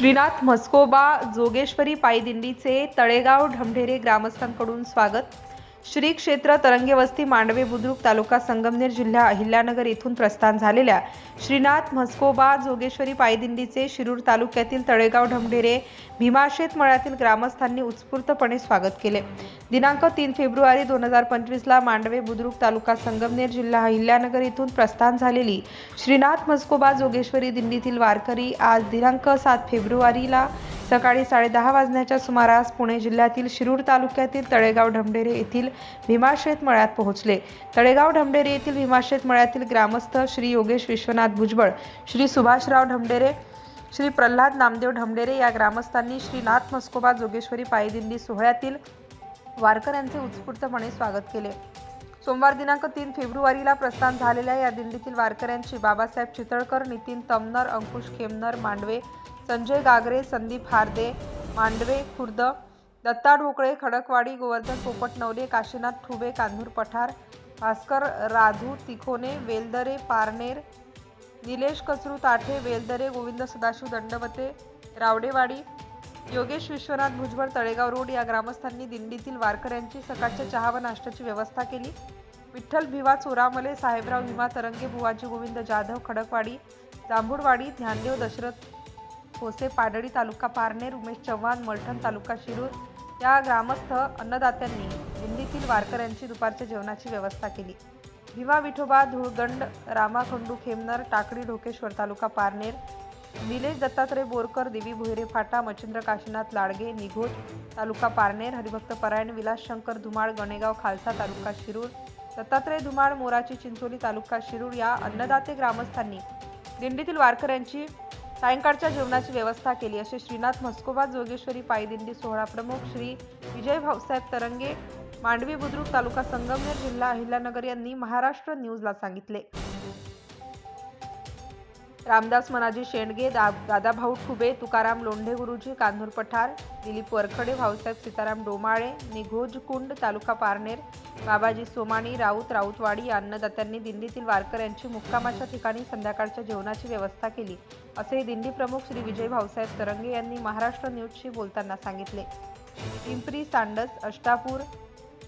श्रीनाथ म्हस्कोबा जोगेश्वरी पायदिंडीचे तळेगाव ढमढेरे ग्रामस्थांकडून स्वागत. श्री क्षेत्र तरंगे वस्ती मांडवे बुद्रुक तालुका संगमनेर जिल्हा अहिल्यानगर येथून प्रस्थान झालेल्या श्रीनाथ म्हस्कोबा जोगेश्वरी पायदिंडीचे शिरूर तालुक्यातील तळेगाव ढमढेरे भीमाशेत मळ्यातील ग्रामस्थांनी उत्स्फूर्तपणे स्वागत केले. दिनांक तीन फेब्रुवारी दोन हजार पंचवीसला मांडवे बुद्रुक तालुका संगमनेर जिल्हा अहिल्यानगर येथून प्रस्थान झालेली श्रीनाथ म्हस्कोबा जोगेश्वरी दिंडीतील वारकरी आज दिनांक सात फेब्रुवारीला सकाळी साडेदहा वाजण्याच्या सुमारास पुणे जिल्ह्यातील शिरूर तालुक्यातील तळेगाव ढमढेरे येथील भीमाशेत मळ्यात पोहोचले. तळेगाव ढमढेरे येथील भीमाशेत मळ्यातील ग्रामस्थ श्री योगेश विश्वनाथ भुजबळ श्री सुभाषराव ढमढेरे श्री प्रल्हाद नामदेव ढमढेरे या ग्रामस्थांनी श्री नाथ मस्कोबा जोगेश्वरी पायदिंडी सोहळ्यातील वारकऱ्यांचे उत्स्फूर्तपणे स्वागत केले. सोमवार दिनांक तीन फेब्रुवारीला प्रस्थान झालेल्या या दिंडीतील वारकऱ्यांची बाबासाहेब चितळकर नितीन तमनर अंकुश खेमनर मांडवे संजय गागरे संदीप हार्दे मांडवे खुर्द दत्ता ढोकळे खडकवाडी गोवर्धन पोपटनवले काशीनाथ ठुबे कान्हूर पठार भास्कर राधू तिखोने वेलदरे पारनेर निलेश कचरू ताठे वेलदरे गोविंद सदाशिव दंडवते रावडेवाडी योगेश विश्वनाथ भुजबळ तळेगाव रोड या ग्रामस्थांनी दिंडीतील वारकऱ्यांची सकाळच्या चहा व नाश्त्याची व्यवस्था केली. विठ्ठल भिवा चोरामले साहेबराव भीमा तरंगे भुवाजी गोविंद जाधव खडकवाडी जांभूळवाडी ज्ञानदेव दशरथ होसे पाडळी तालुका पारनेर उमेश चव्हाण मलठण तालुका शिरूर या ग्रामस्थ अन्नदात्यांनी दिंडीतील वारकऱ्यांची दुपारच्या जेवणाची व्यवस्था केली. भीमा विठोबा धुळगंड रामाखंडू खेमनर टाकळी ढोकेश्वर तालुका पारनेर निलेश दत्तात्रय बोरकर देवी भोयरे फाटा मच्छिंद्र काशीनाथ लाडगे निघोज तालुका पारनेर हरिभक्त परायण विलास शंकर धुमाळ गणेगाव खालसा तालुका शिरूर दत्तात्रय धुमाळ मोराची चिंचोली तालुका शिरूर या अन्नदाते ग्रामस्थांनी दिंडीतील वारकऱ्यांची सायंकाळच्या जेवणाची व्यवस्था केली असे श्रीनाथ म्हस्कोबा जोगेश्वरी पायदिंडी सोहळा प्रमुख श्री विजय भाऊसाहेब तरंगे मांडवी बुद्रुक तालुका संगमनेर जिल्हा अहिल्यानगर यांनी महाराष्ट्र न्यूजला सांगितले. रामदास मनाजी शेंडगे दा दादाभाऊ ठुबे तुकाराम लोंढे गुरुजी कान्हूर पठार दिलीप वरखडे भाऊसाहेब सीताराम डोमाळे निघोजकुंड तालुका पारनेर बाबाजी सोमाणी राऊत राऊतवाडी या अन्नदात्यांनी दिंडीतील वारकऱ्यांची मुक्कामाच्या ठिकाणी संध्याकाळच्या जेवणाची व्यवस्था केली असे दिंडी प्रमुख श्री विजय भाऊसाहेब तरंगे यांनी महाराष्ट्र न्यूजशी बोलताना सांगितले. पिंपरी सांडस अष्टापूर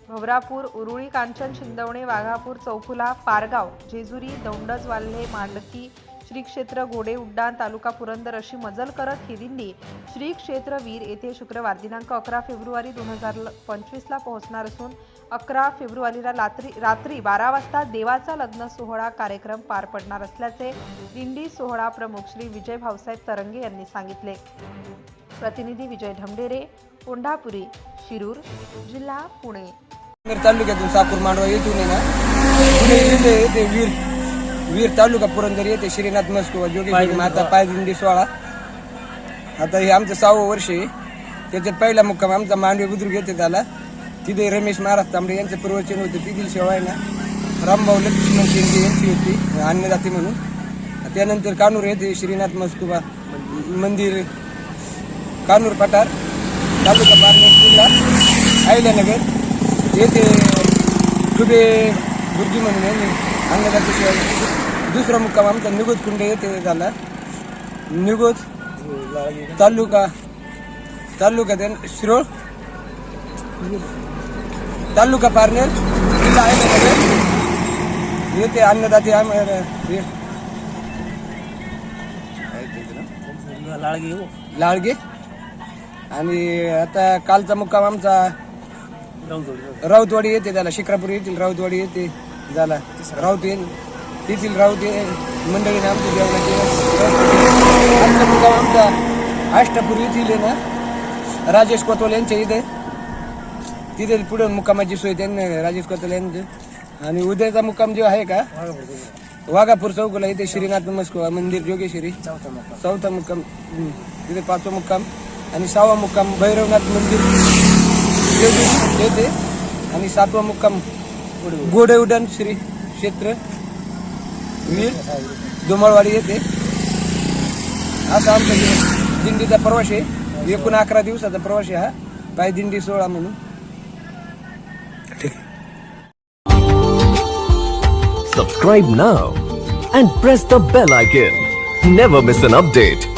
भवरापूर उरुळी कांचन शिंदवणे वाघापूर चौफुला पारगाव जेजुरी दौंडज वाल्हे मांडकी श्री क्षेत्र घोडे उड्डाण तालुका पुरंदर अशी मजल करत ही दिंडी श्री क्षेत्र वीर येथे शुक्रवार दिनांक अकरा फेब्रुवारी दोन हजार पंचवीसला पोहोचणार असून अकरा फेब्रुवारीला रात्री रात्री बारा वाजता देवाचा लग्न सोहळा कार्यक्रम पार पडणार असल्याचे दिंडी सोहळा प्रमुख श्री विजय भाऊसाहेब तरंगे यांनी सांगितले. प्रतिनिधी विजय ढमडेरे कोंढापुरी शिरूर जिल्हा पुणे. तालुक्यातून सापूर मांडवा येथून ना. पुणे जिल्हे येते वीर वीर तालुका पुरंदर येते श्रीनाथ मस्को जोगेश्वरी माता पायदिंडी सोहळा. आता हे आमचं सहावं वर्ष आहे. त्याच्यात पहिला मुक्काम आमचा मांडवे बुद्रुक येते त्याला तिथे रमेश महाराज तांबडे यांचं प्रवचन होतं. तिथील आहे ना. रामभाऊ लक्ष्मण शिंदे यांची होती. अन्नदाते म्हणून. त्यानंतर कानूर येते श्रीनाथ मस्कुबा मंदिर. कानूर पठार तालुका पारनेर जिल्हा अहिल्यानगर. येथे डुबे गुरुजी म्हणून यांनी अन्नदाते सेवा दुसरा मुक्काम आमचा निगोज कुंड येथे झाला. निगोज तालुका तालुका त्यान शिरोळ. तालुका पारनेर जिल्हा अहिल्यानगर येथे अन्नदाते आम- हे- लाळगी हो. लाळगे. आणि आता कालचा मुक्काम आमचा राऊतवाडी. राऊतवाडी येते त्याला शिक्रापूर येथील राऊतवाडी येते झाला. राऊत येईल तेथील राऊत ये मंडळीने आमच्या जेवणाची आमचा आमचा अष्टापूर येथील आहे ना राजेश कोतवाल यांच्या इथे. तिथे पुढे मुक्कामाची सोय त्यांनी राजेश कोतवाल यांचे. आणि उद्याचा मुक्काम जो आहे का वाघापूर चौकला इथे श्रीनाथ नमस्कार मंदिर जोगेश्वरी. चौथा मुक्काम तिथे पाचवा मुक्काम. आणि सहावा मुक्काम भैरवनाथ मंदिर. जेजुरी आणि सातवा मुक्काम गोडे उड्डाण श्री क्षेत्र. मी दुमळवाडी येते असा आमचा दि- दिंडीचा प्रवास आहे एकूण अकरा दिवसाचा प्रवास आहे हा पाय दिंडी सोहळा म्हणून Subscribe now and press the bell icon. Never miss an update.